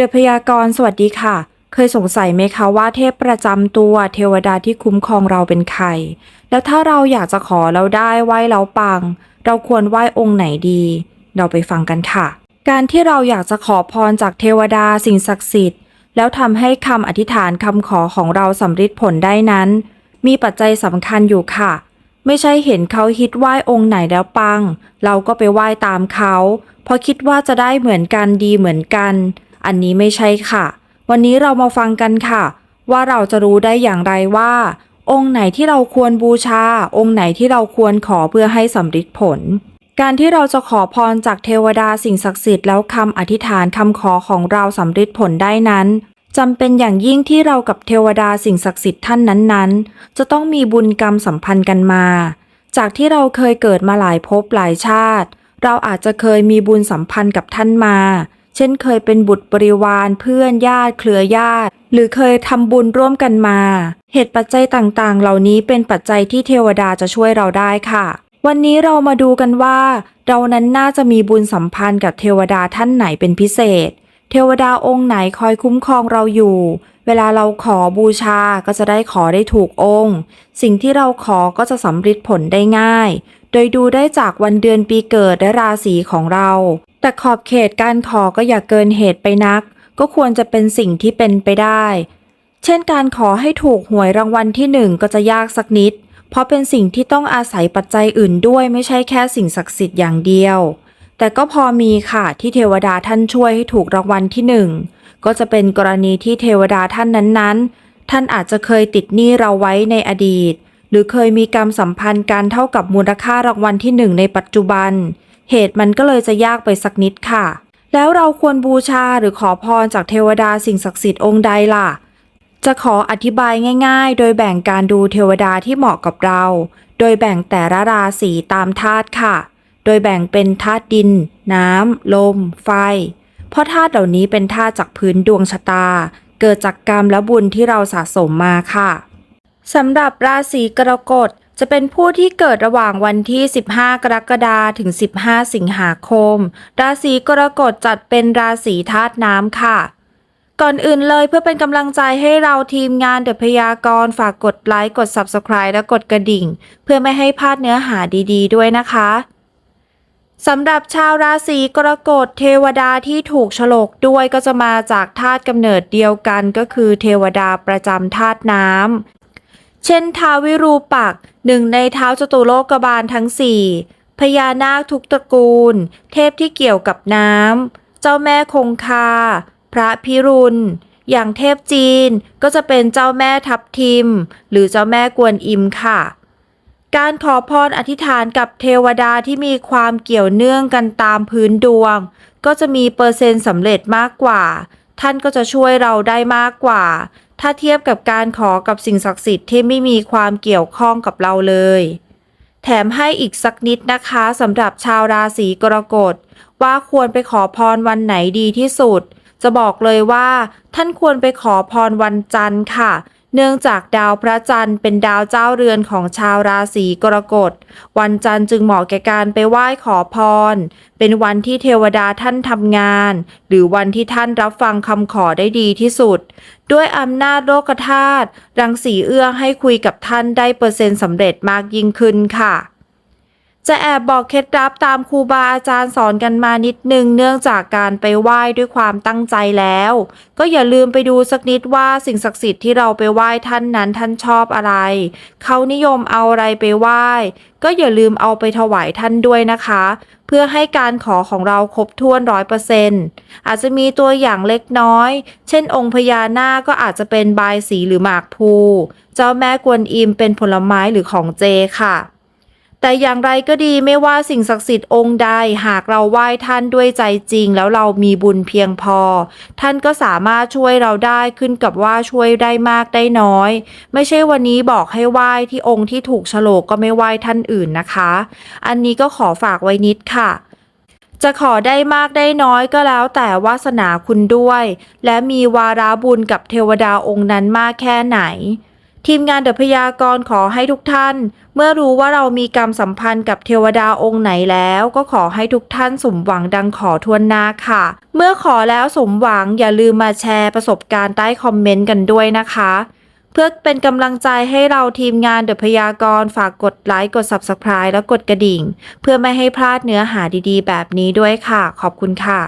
ดพยากรสวัสดีค่ะ เคยสงสัยไหมคะว่าเทพประจำตัวเทวดาที่คุ้มครองเราเป็นใคร แล้วถ้าเราอยากจะขอเราได้ไหว้เราปัง เราควรไหว้องค์ไหนดี เราไปฟังกันค่ะ การที่เราอยากจะขอพรจากเทวดาสิ่งศักดิ์สิทธิ์ แล้วทำให้คำอธิษฐานคำขอของเราสำเร็จผลได้นั้น มีปัจจัยสำคัญอยู่ค่ะไม่ใช่เห็นเขาฮิตไหว้องค์ไหนแล้วปัง เราก็ไปไหว้ตามเขา เพราะคิดว่าจะได้เหมือนกันดีเหมือนกัน อันนี้ไม่ใช่ค่ะ วันนี้เรามาฟังกันค่ะ ว่าเราจะรู้ได้อย่างไรว่า องค์ไหนที่เราควรบูชา องค์ไหนที่เราควรขอเพื่อให้สำเร็จผล การที่เราจะขอพรจากเทวดาสิ่งศักดิ์สิทธิ์แล้วคำอธิษฐานคำขอของเราสำเร็จผลได้นั้นจำเป็นอย่างยิ่งที่เรากับเทวดาสิ่งศักดิ์สิทธิ์ท่านนั้นๆ จะต้องมีบุญกรรมสัมพันธ์กันมา จากที่เราเคยเกิดมาหลายภพหลายชาติ เราอาจจะเคยมีบุญสัมพันธ์กับท่านมา ช่นเคยเป็นบุตรบริวารเพื่อนญาติเครือญาติ หรือเคยทำบุญร่วมกันมา เหตุปัจจัยต่างๆ เหล่านี้เป็นปัจจัยที่เทวดาจะช่วยเราได้ค่ะ วันนี้เรามาดูกันว่า เรานั้นน่าจะมีบุญสัมพันธ์กับเทวดาท่านไหนเป็นพิเศษ เทวดาองค์ไหนคอยคุ้มครองเราอยู่ เวลาเราขอบูชาก็จะได้ขอได้ถูกองค์ สิ่งที่เราขอก็จะสำเร็จผลได้ง่าย โดยดูได้จากวันเดือนปีเกิดและราศีของเรา แต่ขอบเขตการขอก็อย่าเกินเหตุไปนัก ก็ควรจะเป็นสิ่งที่เป็นไปได้ เช่นการขอให้ถูกหวยรางวัลที่หนึ่งก็จะยากสักนิด เพราะเป็นสิ่งที่ต้องอาศัยปัจจัยอื่นด้วยไม่ใช่แค่สิ่งศักดิ์สิทธิ์อย่างเดียว แต่ก็พอมีค่ะที่เทวดาท่านช่วยให้ถูกรางวัลที่หนึ่งก็จะเป็นกรณีที่เทวดาท่านนั้นๆ ท่านอาจจะเคยติดหนี้เราไว้ในอดีต หรือเคยมีกรรมสัมพันธ์กันเท่ากับมูลค่ารางวัลที่หนึ่งในปัจจุบัน เหตุมันก็เลยจะยากไปสักนิดค่ะ แล้วเราควรบูชาหรือขอพรจากเทวดาสิ่งศักดิ์สิทธิ์องค์ใดล่ะ จะขออธิบายง่าย ๆ โดยแบ่งการดูเทวดาที่เหมาะกับเรา โดยแบ่งแต่ละราศีตามธาตุค่ะ โดยแบ่งเป็นธาตุดิน น้ำ ลม ไฟ เพราะธาตุเหล่านี้เป็นธาตุจากพื้นดวงชะตา เกิดจากกรรมและบุญที่เราสะสมมาค่ะ สำหรับราศีกรกฎจะเป็นผู้ที่เกิดระหว่างวันที่ 15 กรกฎาคมถึง 15 สิงหาคม ราศีกรกฎจัดเป็นราศีธาตุน้ำค่ะ ก่อนอื่นเลยเพื่อเป็นกำลังใจให้เราทีมงานเดอะพยากรฝากกดไลค์กด Subscribe และกดกระดิ่ง เพื่อไม่ให้พลาดเนื้อหาดีๆ ด้วยนะคะสำหรับชาวราศีกรกฎเทวดาที่ถูกฉลกด้วยก็จะมาจากธาตุกำเนิดเดียวกันก็คือเทวดาประจำธาตุน้ำ เช่นท้าววิรูปักษ์หนึ่งในเท้าวจตุโลกบาลทั้งสี่พญานาคทุกตระกูล เทพที่เกี่ยวกับน้ำ เจ้าแม่คงคา พระพิรุณ อย่างเทพจีนก็จะเป็นเจ้าแม่ทับทิม หรือเจ้าแม่กวนอิมค่ะ การขอพรอธิษฐานกับเทวดาที่มีความเกี่ยวเนื่องกันตามพื้นดวง ก็จะมีเปอร์เซ็นต์สำเร็จมากกว่า ท่านก็จะช่วยเราได้มากกว่า ถ้าเทียบกับการขอกับสิ่งศักดิ์สิทธิ์ที่ไม่มีความเกี่ยวข้องกับเราเลย แถมให้อีกสักนิดนะคะสำหรับชาวราศีกรกฎ ว่าควรไปขอพรวันไหนดีที่สุด จะบอกเลยว่า ท่านควรไปขอพรวันจันทร์ค่ะ เนื่องจากดาวพระจันทร์เป็นดาวเจ้าเรือนของชาวราศีกรกฎ วันจันทร์จึงเหมาะแก่การไปไหว้ขอพร เป็นวันที่เทวดาท่านทำงาน หรือวันที่ท่านรับฟังคำขอได้ดีที่สุด ด้วยอำนาจโลกธาตุรังสีเอื้อให้คุยกับท่านได้เปอร์เซ็นต์สำเร็จมากยิ่งขึ้นค่ะ จะแอบบอกเคล็ดลับตามครูบาอาจารย์สอนกันมานิดนึงเนื่องจากการไปไหว้ด้วยความตั้งใจแล้ว ก็อย่าลืมไปดูสักนิดว่าสิ่งศักดิ์สิทธิ์ที่เราไปไหว้ท่านนั้นท่านชอบอะไร เขานิยมเอาอะไรไปไหว้ ก็อย่าลืมเอาไปถวายท่านด้วยนะคะ เพื่อให้การขอของเราครบถ้วนร้อยเปอร์เซ็นต์อาจจะมีตัวอย่างเล็กน้อย เช่น องค์พญานาคก็อาจจะเป็นบายสีหรือหมากพลูเจ้าแม่กวนอิมเป็นผลไม้หรือของเจค่ะ แต่อย่างไรก็ดีไม่ว่าสิ่งศักดิ์สิทธิ์องค์ใดหากเราไหว้ท่านด้วยใจจริง แล้วเรามีบุญเพียงพอ ท่านก็สามารถช่วยเราได้ขึ้นกับว่าช่วยได้มากได้น้อย ไม่ใช่วันนี้บอกให้ไหว้ที่องค์ที่ถูกโฉลกก็ไม่ไหว้ท่านอื่นนะคะ อันนี้ก็ขอฝากไว้นิดค่ะจะขอได้มากได้น้อยก็แล้วแต่วาสนาคุณด้วย และมีวาระบุญกับเทวดาองค์นั้นมากแค่ไหน ทีมงานเดพยากรขอให้ทุกท่าน เมื่อรู้ว่าเรามีกรรมสัมพันธ์กับเทวดาองค์ไหนแล้ว ก็ขอให้ทุกท่านสมหวังดังขอทวนนาค่ะ เมื่อขอแล้วสมหวังอย่าลืมมาแชร์ประสบการณ์ใต้คอมเมนต์กันด้วยนะคะ เพื่อเป็นกำลังใจให้เราทีมงานเดอะพยากรฝากกดไลค์กด Subscribe และกดกระดิ่ง เพื่อไม่ให้พลาดเนื้อหาดีๆ แบบนี้ด้วยค่ะ ขอบคุณค่ะ